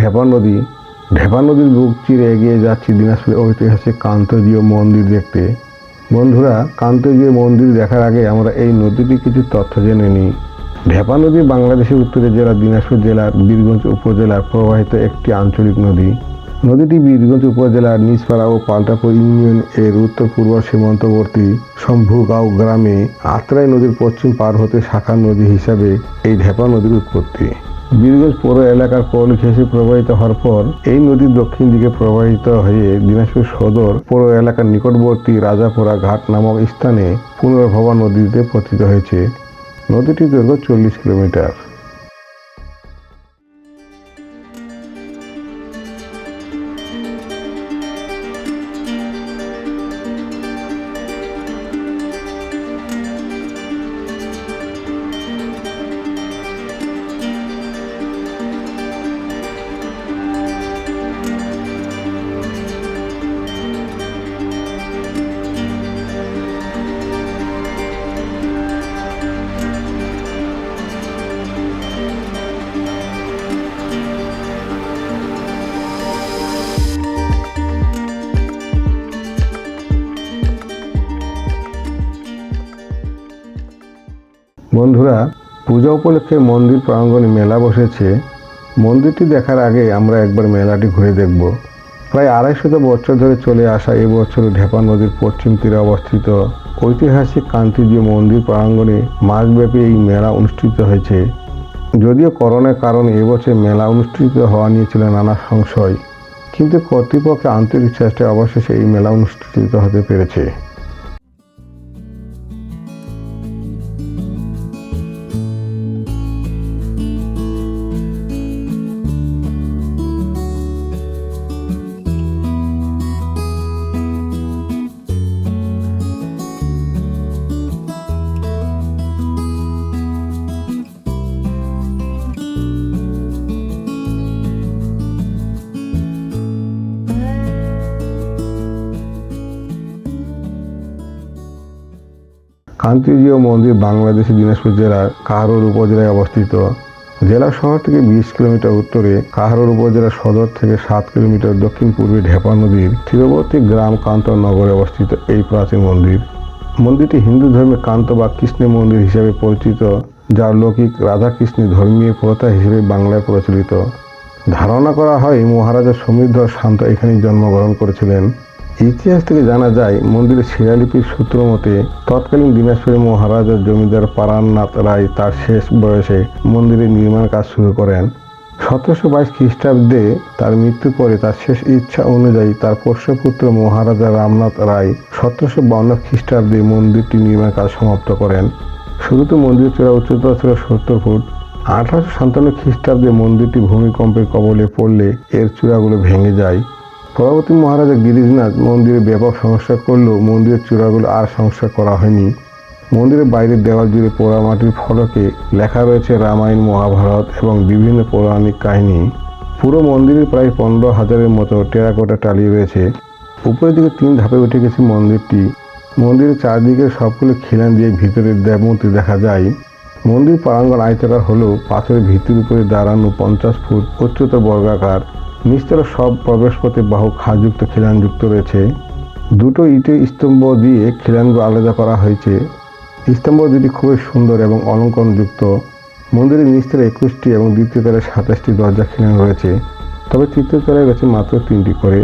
ঢেপা নদী ঢেপা নদীর বুক চিরে এগিয়ে যাচ্ছি দিনাজপুরের ঐতিহাসিক কান্তজীয় মন্দির দেখতে। বন্ধুরা, কান্তজীয় মন্দির দেখার আগে আমরা এই নদীটি কিছু তথ্য জেনে নিই। ঢেপা নদী বাংলাদেশের উত্তরের জেলা দিনাজপুর জেলার বীরগঞ্জ উপজেলার প্রবাহিত একটি আঞ্চলিক নদী। নদীটি বীরগঞ্জ উপজেলার নিজপাড়া ও পাল্টাপুর ইউনিয়ন এর উত্তর, পূর্ব সীমান্তবর্তী শম্ভুগাঁও গ্রামে আত্রাই নদীর পশ্চিম পার হতে শাখা নদী হিসাবে এই ঢেপা নদীর উৎপত্তি। বীরগঞ্জ পৌর এলাকার কল ঘেঁষে প্রবাহিত হওয়ার পর এই নদীর দক্ষিণ দিকে প্রবাহিত হয়ে দিনাজপুর সদর পৌর এলাকার নিকটবর্তী রাজাপুরা ঘাট নামক স্থানে পুনর্ভবা নদীতে পতিত হয়েছে। নদীটির দৈর্ঘ্য চল্লিশ কিলোমিটার। বন্ধুরা, পূজা উপলক্ষে মন্দির প্রাঙ্গণে মেলা বসেছে। মন্দিরটি দেখার আগে আমরা একবার মেলাটি ঘুরে দেখব। প্রায় আড়াইশত বছর ধরে চলে আসা এবছর ঢেপা নদীর পশ্চিম তীরে অবস্থিত ঐতিহাসিক কান্তিজীয় মন্দির প্রাঙ্গণে মাসব্যাপী এই মেলা অনুষ্ঠিত হয়েছে। যদিও করোনার কারণে এবছর মেলা অনুষ্ঠিত হওয়া নিয়ে ছিল নানা সংশয়, কিন্তু কর্তৃপক্ষের আন্তরিক চেষ্টায় অবশেষে এই মেলা অনুষ্ঠিত হতে পেরেছে। কান্তিজীয় মন্দির বাংলাদেশের দিনাজপুর জেলার কাহারোল উপজেলায় অবস্থিত। জেলা শহর থেকে বিশ কিলোমিটার উত্তরে কাহারোল উপজেলা সদর থেকে সাত কিলোমিটার দক্ষিণ পূর্বে ঢেপা নদীর তীরবর্তী গ্রাম কান্ত নগরে অবস্থিত এই প্রাচীন মন্দির। মন্দিরটি হিন্দু ধর্মে কান্ত বা কৃষ্ণের মন্দির হিসেবে পরিচিত, যার লৌকিক রাধাকৃষ্ণের ধর্মীয় প্রথা হিসেবে বাংলায় প্রচলিত। ধারণা করা হয়, মহারাজা সমৃদ্ধ শান্ত এখানেই জন্মগ্রহণ করেছিলেন। ইতিহাস থেকে জানা যায়, মন্দিরের শিলালিপির সূত্র মতে, তৎকালীন দিনাজপুরের মহারাজা জমিদার পারাননাথ রায় তার শেষ বয়সে মন্দিরের নির্মাণ কাজ শুরু করেন। সতেরোশো বাইশ খ্রিস্টাব্দে তার মৃত্যুর পরে তার শেষ ইচ্ছা অনুযায়ী তার পোষ্যপুত্র মহারাজা রামনাথ রায় সতেরোশো বাউন্ন খ্রিস্টাব্দে মন্দিরটি নির্মাণ কাজ সমাপ্ত করেন। শুরুতে মন্দিরের চূড়া উচ্চতা ছিল সত্তর ফুট। আঠারোশো সাতান্ন খ্রিস্টাব্দে মন্দিরটি ভূমিকম্পের কবলে পড়লে এর চূড়াগুলো ভেঙে যায়। পরবর্তী মহারাজা গিরিজনাথ মন্দিরে ব্যাপক সমস্যা করলেও মন্দিরের চূড়াগুলো আর সংস্কার করা হয়নি। মন্দিরের বাইরের দেওয়াল জুড়ে পোড়ামাটির ফলকে লেখা রয়েছে রামায়ণ, মহাভারত এবং বিভিন্ন পৌরাণিক কাহিনী। পুরো মন্দিরে প্রায় পনেরো হাজারের মতো টেরাকোটা টালি রয়েছে। উপরের দিকে তিন ধাপে উঠে গেছে মন্দিরটি। মন্দিরের চারদিকে সবগুলো খিলান দিয়ে ভিতরের দেবমূর্তি দেখা যায়। মন্দির প্রাঙ্গণ আয়তাকার হলেও পাথরের ভিত্তির উপরে দাঁড়ানো পঞ্চাশ ফুট উচ্চতর বর্গাকার নিচতলা সব প্রবেশপথে বাহু খাঁজযুক্ত খিলানযুক্ত রয়েছে। দুটো ইটের স্তম্ভ দিয়ে খিলানগুলো আলাদা করা হয়েছে। স্তম্ভ দুটি খুবই সুন্দর এবং অলঙ্করণযুক্ত মন্দিরের নিস্তরে একুশটি এবং দ্বিতীয় তলায় সাতাশটি দরজা খিলান রয়েছে। তবে তৃতীয় তলায় রয়েছে মাত্র তিনটি করে।